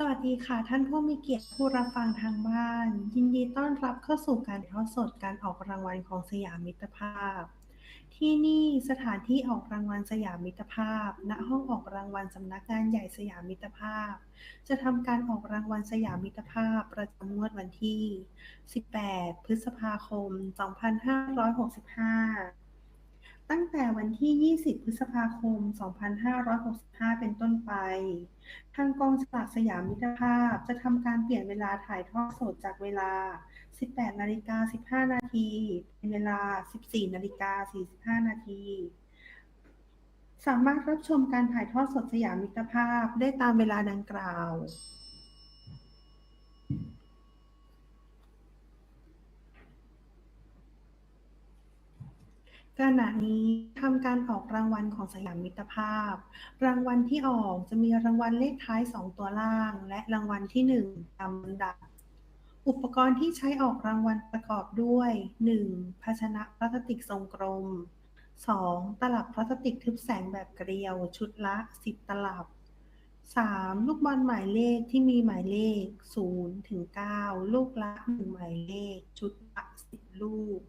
สวัสดีค่ะ ท่านผู้มีเกียรติผู้รับฟังทางบ้าน ยินดีต้อนรับเข้าสู่การถ่ายทอดสดการออกรางวัลของสยามมิตรภาพ ที่นี่สถานที่ออกรางวัลสยามมิตรภาพ ณห้องออกรางวัลสำนักงานใหญ่สยามมิตรภาพ จะทำการออกรางวัลสยามมิตรภาพ ประจำงวดวันที่ 18 พฤษภาคม 2565 ตั้งแต่วันที่ 20 พฤษภาคม 2565 เป็นต้นไป ทางกองสลากสยามมิตรภาพจะทำการเปลี่ยนเวลาถ่ายทอดสดจากเวลา 18 นาฬิกา 15 นาที เป็นเวลา 14 นาฬิกา 45 นาที สามารถรับชมการถ่ายทอดสดสยามมิตรภาพได้ตามเวลาดังกล่าว ขณะนี้ทำการออกรางวัลของสยามมิตรภาพ รางวัลที่ออกจะมีรางวัลเลขท้าย 2 ตัวล่าง และรางวัลที่ 1ตามลำดับ อุปกรณ์ที่ใช้ออกรางวัลประกอบด้วย 1. ภาชนะพลาสติกทรงกลม 2. ตลับพลาสติกทึบแสงแบบเกลียว ชุดละ 10 ตลับ 3. ลูกบอลหมายเลขที่มีหมายเลข0ถึง9ลูกละ 1 หมายเลข ชุดละ 10 ลูก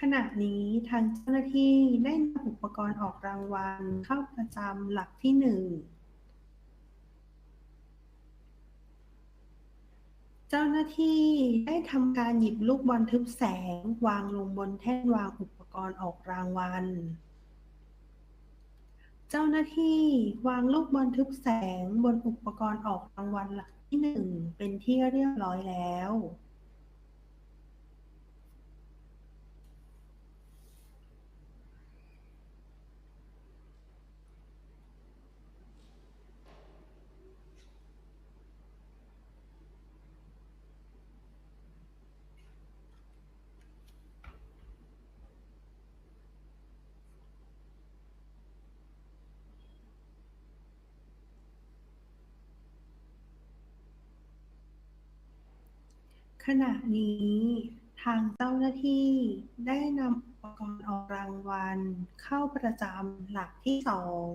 ขณะนี้ทางเจ้าหน้าที่ได้นำอุปกรณ์ออกรางวัลเข้าประจำหลักที่หนึ่งเจ้าหน้าที่ได้ทำการหยิบลูกบอลทึบแสงวางลงบนแท่นวางอุปกรณ์ออกรางวัล เจ้าหน้าที่วางลูกบอลทึบแสงบนอุปกรณ์ออกรางวัลหลักที่หนึ่งเป็นที่เรียบร้อยแล้ว ขณะนี้ทางเจ้าหน้าที่ได้นำอุปกรณ์ออกรางวัลเข้าประจำหลักที่สอง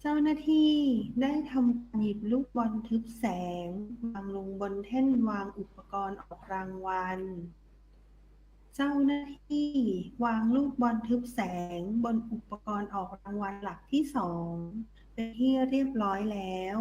เจ้าหน้าที่ได้ทำการหยิบลูกบอลทึบแสงวางลงบนแท่นวางอุปกรณ์ออกรางวัล เจ้าหน้าที่วางลูกบอลทึบแสงบนอุปกรณ์ออกรางวัลหลักที่สองเป็นที่เรียบร้อยแล้ว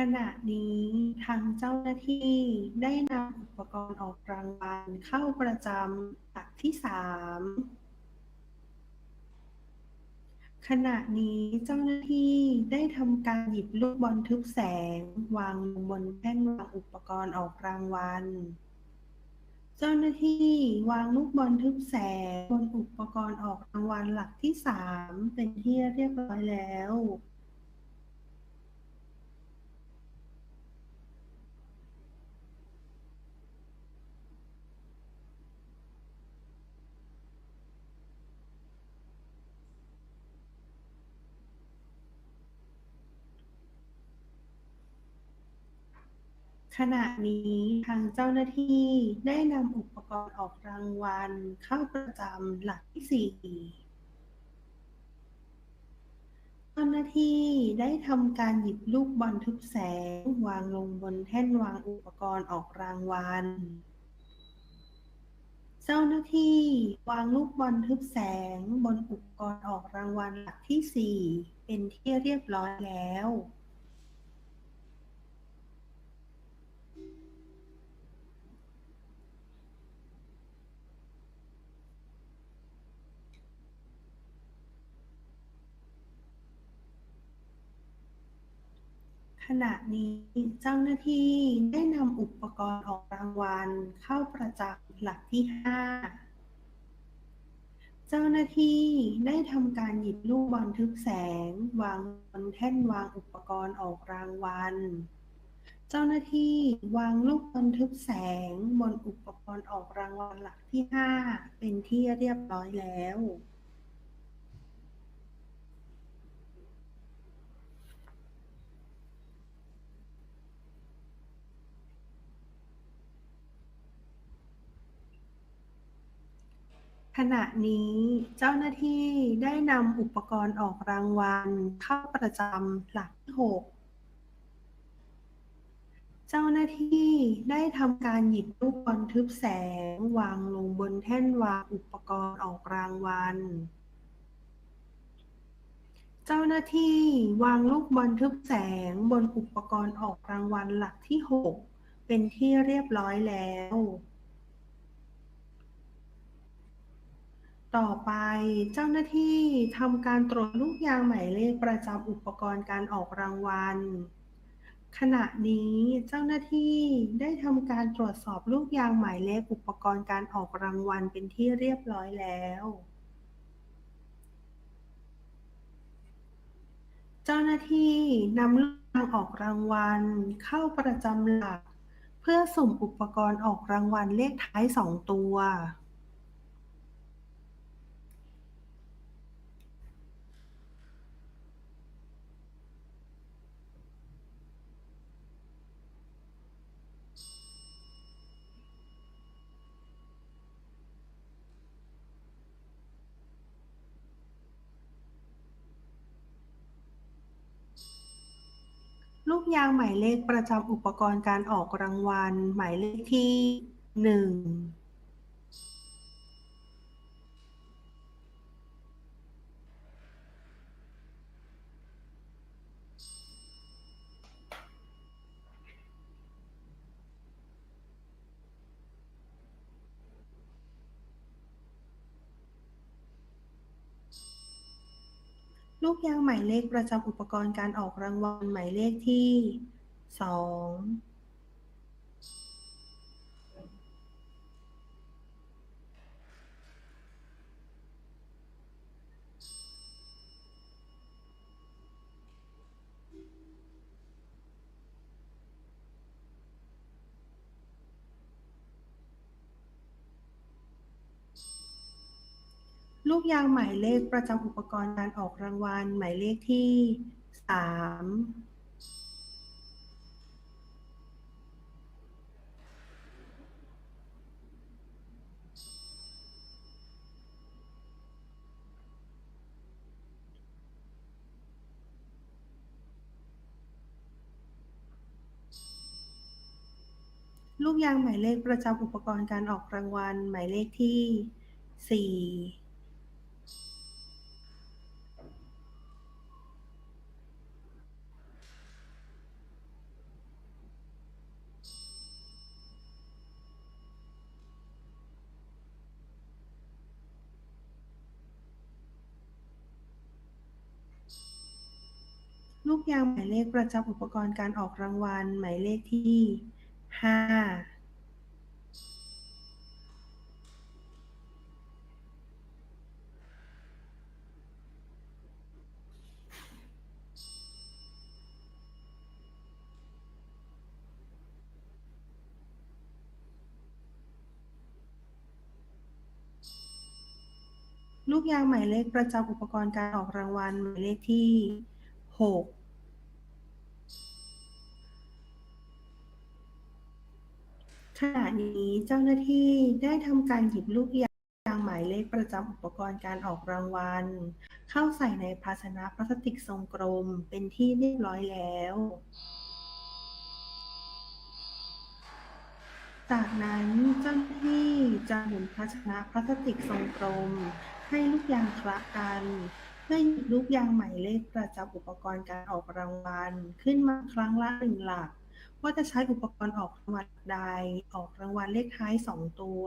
ขณะนี้ทางเจ้าหน้าที่ได้นำอุปกรณ์ออกรางวัลเข้าประจำหลักที่สามขณะนี้เจ้าหน้าที่ได้ทำการหยิบลูกบอลทึบแสง วางลงบนแท่นวางอุปกรณ์ออกรางวัล เจ้าหน้าที่วางลูกบอลทึบแสงบนอุปกรณ์ออกรางวัลหลักที่สามเป็นที่เรียบร้อยแล้ว ขณะนี้ทางเจ้าหน้าที่ได้นำอุปกรณ์ออกรางวัลเข้าประจำหลักที่สี่เจ้าหน้าที่ได้ทำการหยิบลูกบอลทึบแสงวางลงบนแท่นวางอุปกรณ์ออกรางวัล เจ้าหน้าที่วางลูกบอลทึบแสงบนอุปกรณ์ออกรางวัลหลักที่สี่เป็นที่เรียบร้อยแล้ว ขณะนี้เจ้าหน้าที่ได้นำอุปกรณ์ออกรางวัลเข้าประจำหลักที่ห้าเจ้าหน้าที่ได้ทำการหยิบลูกบอลทึบแสง วางบนแท่นวางอุปกรณ์ออกรางวัล เจ้าหน้าที่วางลูกบันทึกแสงบนอุปกรณ์ออกรางวัลหลักที่ห้าเป็นที่เรียบร้อยแล้ว ขณะนี้เจ้าหน้าที่ได้นำอุปกรณ์ออกรางวัลเข้าประจำหลักที่หกเจ้าหน้าที่ได้ทำการหยิบลูกบอลทึบแสงวางลงบนแท่นวางอุปกรณ์ออกรางวัล เจ้าหน้าที่วางลูกบอลทึบแสงบนอุปกรณ์ออกรางวัลหลักที่หกเป็นที่เรียบร้อยแล้ว ต่อไปเจ้าหน้าที่ทำการตรวจลูกยางหมายเลขประจำอุปกรณ์การออกรางวัล ขณะนี้เจ้าหน้าที่ได้ทำการตรวจสอบลูกยางหมายเลขอุปกรณ์การออกรางวัลเป็นที่เรียบร้อยแล้ว เจ้าหน้าที่นำลูกยางออกรางวัล เข้าประจำหลัก เพื่อสุ่มอุปกรณ์ออกรางวัลเลขท้ายสองตัว ลูกยางหมายเลขประจำอุปกรณ์การออกรางวัล หมายเลขที่หนึ่ง ยางหมายเลขประจำอุปกรณ์การออกรางวัลหมายเลขที่สอง ลูกยางหมายเลขประจำอุปกรณ์การออกรางวัลหมายเลขที่สามลูกยางหมายเลขประจำอุปกรณ์การออกรางวัลหมายเลขที่สี่ ลูกยางหมายเลขประจำอุปกรณ์การออกรางวัล หมายเลขที่ห้าลูกยางหมายเลขประจำอุปกรณ์การออกรางวัลหมายเลขที่ 6 ขณะนี้เจ้าหน้าที่ได้ทำการหยิบลูกยางหมายเลขประจำอุปกรณ์การออกรางวัล เข้าใส่ในภาชนะพลาสติกทรงกลมเป็นที่เรียบร้อยแล้ว จากนั้นเจ้าหน้าที่จะหมุนภาชนะพลาสติกทรงกลม ให้ลูกยางคละกันเพื่อหยิบลูกยางหมายเลขประจำอุปกรณ์การออกรางวัล ขึ้นมาครั้งละหนึ่งหลัก ว่าจะใช้อุปกรณ์ออกรางวัลใด ออกรางวัลเลขท้ายสองตัว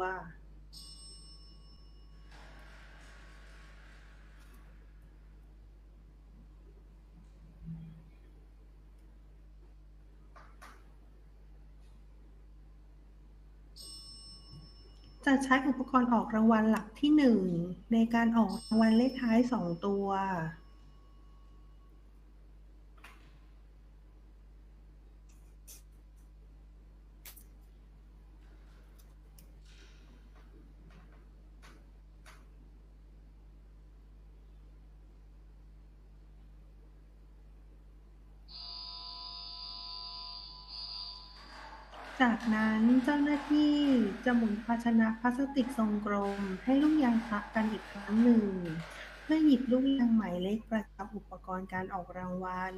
จะใช้อุปกรณ์ออกรางวัลหลักที่หนึ่งในการออกรางวัลเลขท้ายสองตัว ค จาก นั้นเจ้าหน้าที่จะหมุนภาชนะพลาสติกทรงกลมให้ลูกยางคละกันอีกครั้งหนึ่ง เพื่อหยิบลูกยางหมายเลขประจำอุปกรณ์การออกรางวัล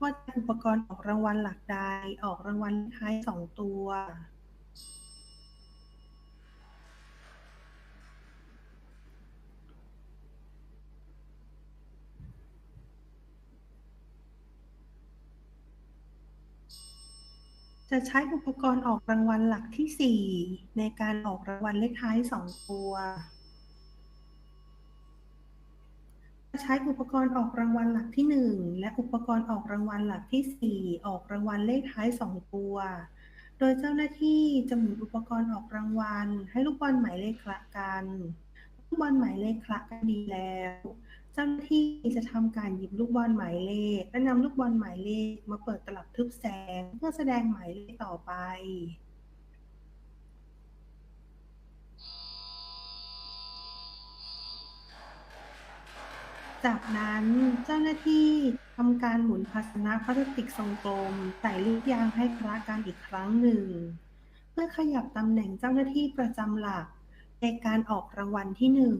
ว่าอุปกรณ์ออกรางวัลหลักใดออกรางวัลท้ายสองตัว จะใช้อุปกรณ์ออกรางวัลหลักที่สี่ในการออกรางวัลเลขท้ายสองตัว จะใช้อุปกรณ์ออกรางวัลหลักที่หนึ่งและอุปกรณ์ออกรางวัลหลักที่สี่ออกรางวัลเลขท้ายสองตัว โดยเจ้าหน้าที่จะหมุนอุปกรณ์ออกรางวัล ให้ลูกบอลหมายเลขคละกัน ลูกบอลหมายเลขคละกันดีแล้ว เจ้าหน้าที่จะทำการหยิบลูกบอลหมายเลข และนำลูกบอลหมายเลขมาเปิดตลับทึบแสงเพื่อแสดงหมายเลขต่อไปจากนั้นเจ้าหน้าที่ทำการหมุนภาชนะพลาสติกทรงกลมใส่ลูกยางให้คละกันอีกครั้งหนึ่ง เพื่อขยับตำแหน่งเจ้าหน้าที่ประจำหลักในการออกรางวัลที่หนึ่ง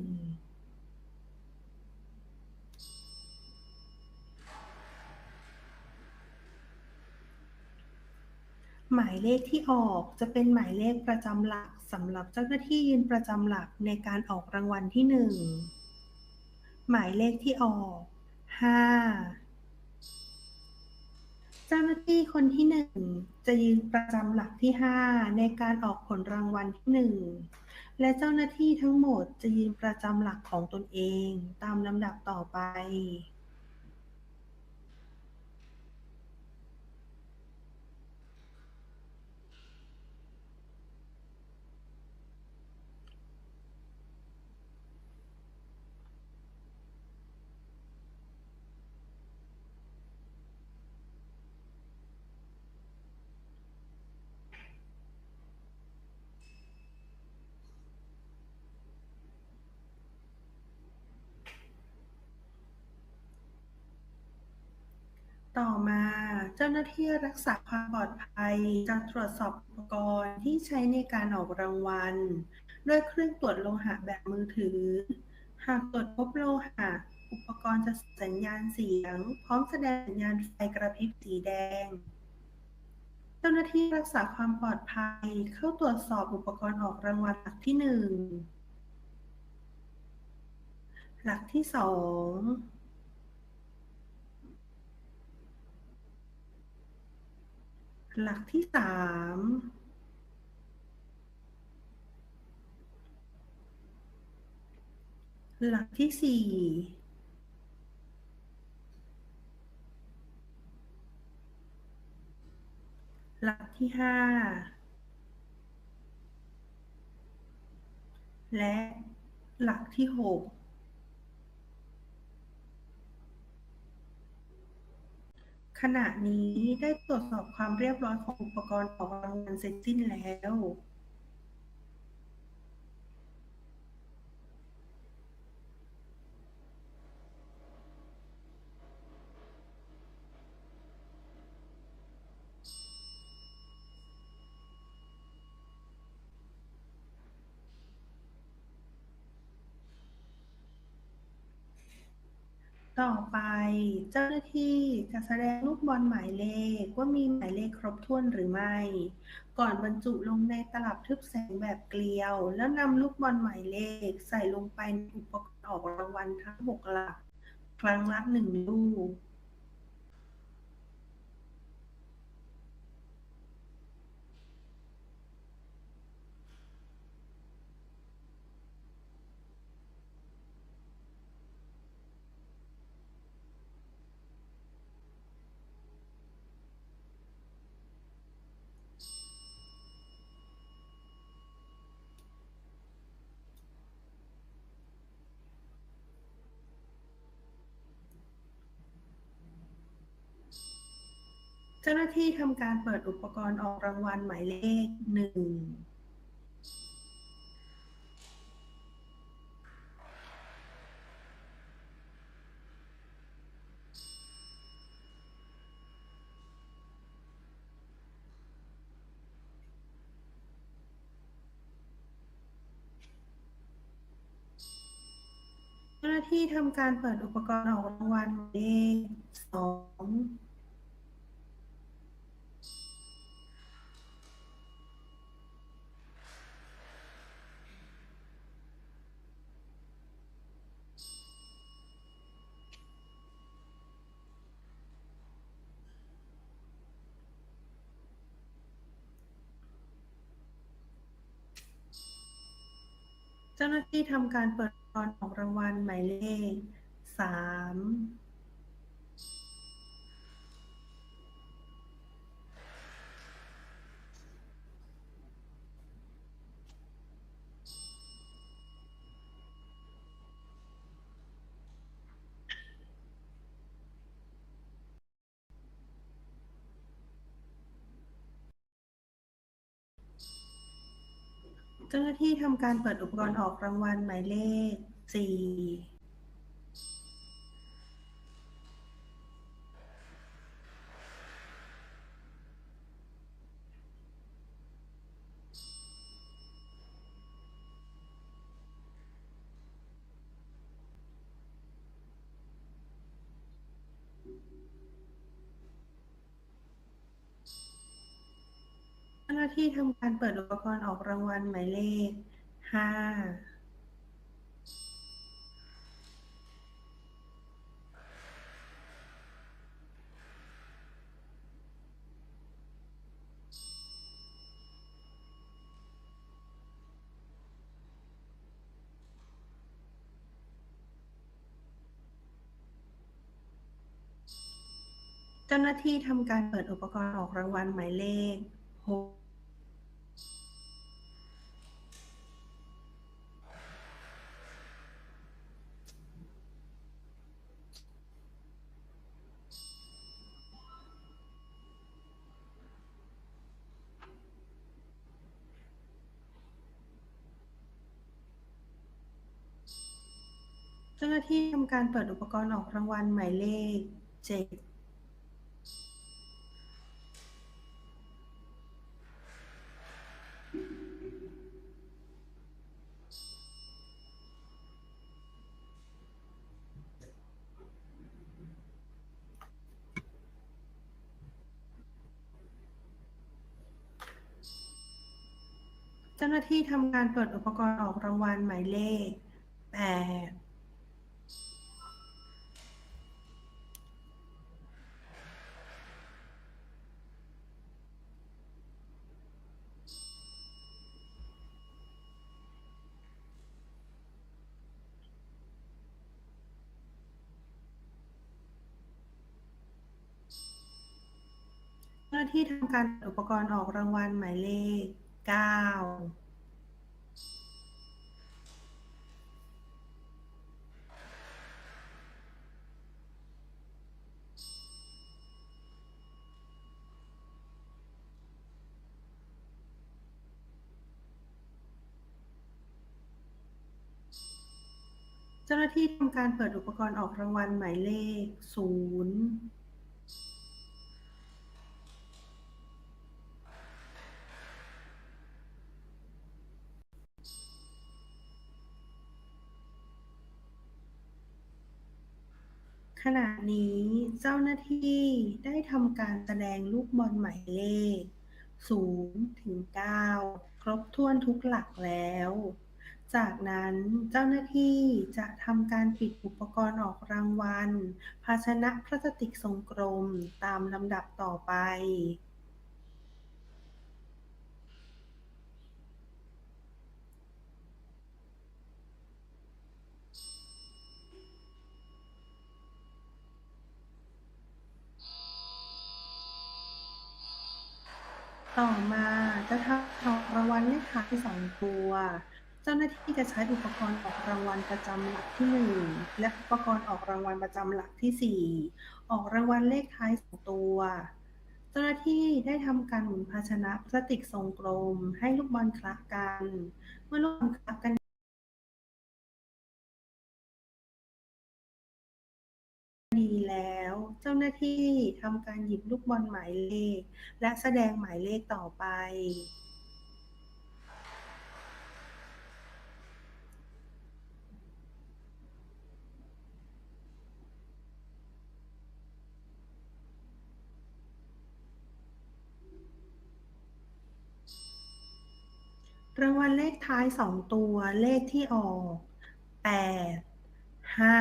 หมายเลขที่ออกจะเป็นหมายเลขประจำหลักสำหรับเจ้าหน้าที่ยืนประจำหลักในการออกรางวัลที่หนึ่งหมายเลขที่ออกห้าเจ้าหน้าที่คนที่หนึ่งจะยืนประจำหลักที่ห้าในการออกผลรางวัลที่หนึ่งและเจ้าหน้าที่ทั้งหมดจะยืนประจำหลักของตนเองตามลำดับต่อไป ต่อมาเจ้าหน้าที่รักษาความปลอดภัยจะตรวจสอบอุปกรณ์ที่ใช้ในการออกรางวัล ด้วยเครื่องตรวจโลหะแบบมือถือ หากตรวจพบโลหะ อุปกรณ์จะสัญญาณเสียง พร้อมแสดงสัญญาณไฟกระพริบสีแดง เจ้าหน้าที่รักษาความปลอดภัยเข้าตรวจสอบอุปกรณ์ออกรางวัลหลักที่หนึ่งหลักที่สอง หลักที่สามหลักที่สี่หลักที่ห้าและหลักที่หก ขณะนี้ได้ตรวจสอบความเรียบร้อยของอุปกรณ์ของรางวัลเสร็จสิ้นแล้ว ต่อไปเจ้าหน้าที่จะแสดงลูกบอลหมายเลขว่ามีหมายเลขครบถ้วนหรือไม่ ก่อนบรรจุลงในตลับทึบแสงแบบเกลียว แล้วนำลูกบอลหมายเลขใส่ลงไปในอุปกรณ์ออกรางวัลทั้งหกหลัก ครั้งละหนึ่งลูก เจ้าหน้าที่ทำการเปิดอุปกรณ์ออกรางวัลหมายเลขหนึ่ง เจ้าหน้าที่ทำการเปิดอุปกรณ์ออกรางวัลเลขสอง เจ้าหน้าที่ทำการเปิดอุปกรอนออกรางวัลหมายเลขสาม เจ้าหน้าที่ทำการเปิดอุปกรณ์ออกรางวัลหมายเลขสี่าหน้าที่ทำการเปิดอุปกรณ์ออกรางวัลหมายเลขห้าเจ้าหน้าที่ทำการเปิดอุปกรณ์ออกรางวัลหมายเลขหก ที่ทำการเปิดอุปกรณ์ออกรางวัลหมายเลขเจ็ดเจ้าหน้าที่ทำการเปิดอุปกรณ์ออกรางวัลหมายเลขแปด เจ้าหน้าที่ทำการอุปกรณ์ออกรางวัลหมายเลขเก้าเจ้าหน้าที่ทำการเปิดอุปกรณ์ออกรางวัลหมายเลขศูนย์ ณะนี้เจ้าหน้าที่ได้ทำการแสดงลูกบอลหมายเลข 0 ถึง 9 ครบถ้วนทุกหลักแล้ว จากนั้นเจ้าหน้าที่จะทำการปิดอุปกรณ์ออกรางวัล ภาชนะพลาสติกทรงกลมตามลำดับต่อไป ต่อมาจะทำออกรางวัลเลขท้ายสองตัว เจ้าหน้าที่จะใช้อุปกรณ์ออกรางวัลประจำหลักที่หนึ่งและอุปกรณ์ออกรางวัลประจำหลักที่สี่ออกรางวัลเลขท้ายสองตัว เจ้าหน้าที่ได้ทำการหมุนภาชนะพลาสติกทรงกลม ให้ลูกบอลคละกัน เมื่อลูกบอลคละกัน หน้าที่ทำการหยิบลูกบอลหมายเลข และแสดงหมายเลขต่อไป รางวัลเลขท้ายสองตัวเลขที่ออกแปดห้า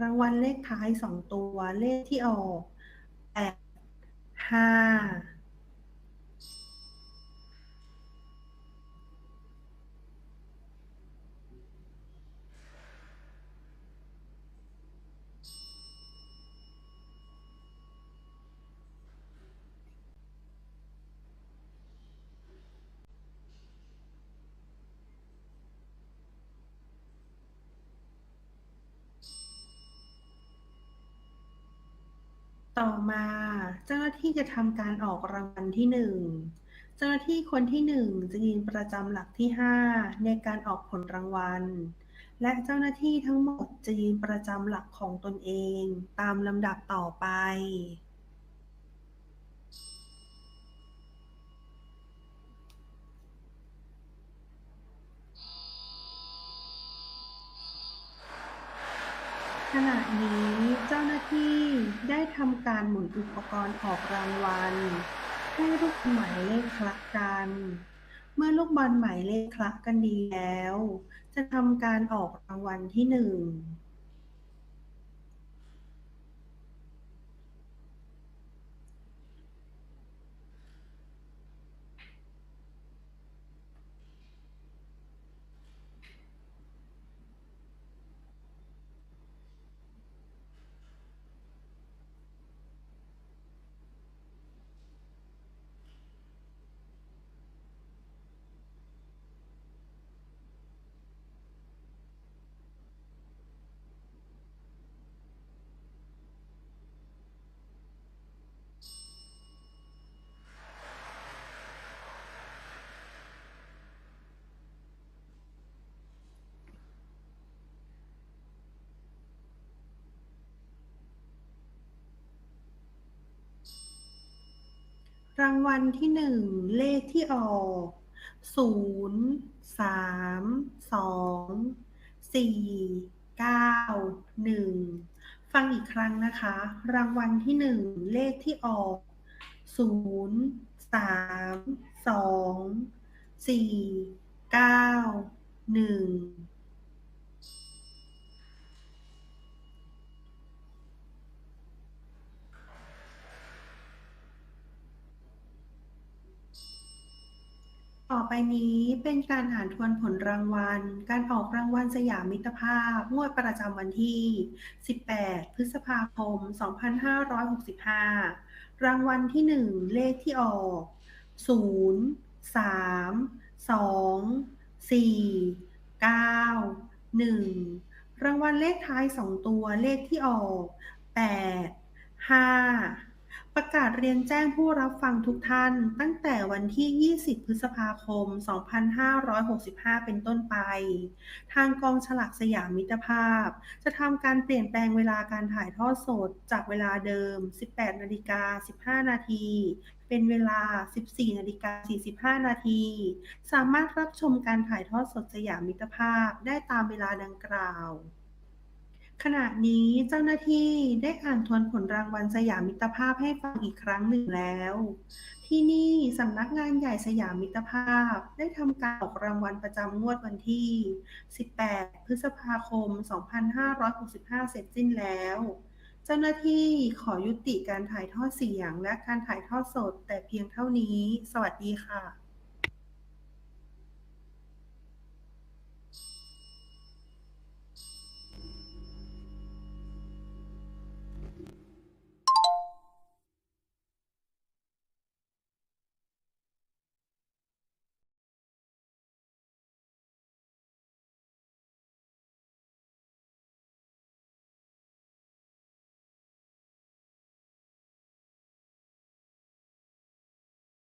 รางวัลเลขท้ายสองตัวเลขที่ออกแปดห้า ต่อมาเจ้าหน้าที่จะทำการออกรางวัลที่หนึ่งเจ้าหน้าที่คนที่หนึ่งจะยืนประจำหลักที่ห้าในการออกผลรางวัล และเจ้าหน้าที่ทั้งหมดจะยืนประจำหลักของตนเองตามลำดับต่อไปขณะนี้าหน้าที่ได้ทำการหมุนอุปกรณ์ออกรางวัล ให้ลูกหมายเลขคละกัน เมื่อลูกบอลหมายเลขคละกันดีแล้ว จะทำการออกรางวัลที่หนึ่ง รางวัลที่หนึ่งเลขที่ออกศูนย์สามสองสี่เก้าหนึ่งฟังอีกครั้งนะคะ รางวัลที่หนึ่งเลขที่ออกศูนย์สามสองสี่เก้าหนึ่ง ไปนี้เป็นการอ่านทวนผลรางวัล การออกรางวัลสยามมิตรภาพ งวดประจำวันที่ 18 พฤษภาคม 2565 รางวัลที่ 1 เลขที่ออก 0 3 2 4 9 1 รางวัลเลขท้าย 2 ตัวเลขที่ออก 8 5 ประกาศเรียนแจ้งผู้รับฟังทุกท่าน ตั้งแต่วันที่ 20 พฤษภาคม 2565 เป็นต้นไป ทางกองฉลากสยามมิตรภาพ จะทำการเปลี่ยนแปลงเวลาการถ่ายทอดสดจากเวลาเดิม 18 นาฬิกา 15 นาทีเป็นเวลา 14 นาฬิกา 45 นาที สามารถรับชมการถ่ายทอดสดสยามมิตรภาพได้ตามเวลาดังกล่าว ขณะนี้เจ้าหน้าที่ได้อ่านทวนผลรางวัลสยามมิตรภาพให้ฟังอีกครั้งหนึ่งแล้ว ที่นี่สำนักงานใหญ่สยามมิตรภาพได้ทำการออกรางวัลประจำงวดวันที่ 18 พฤษภาคม 2565 เสร็จสิ้นแล้ว เจ้าหน้าที่ขอยุติการถ่ายทอดเสียงและการถ่ายทอดสดแต่เพียงเท่านี้ สวัสดีค่ะ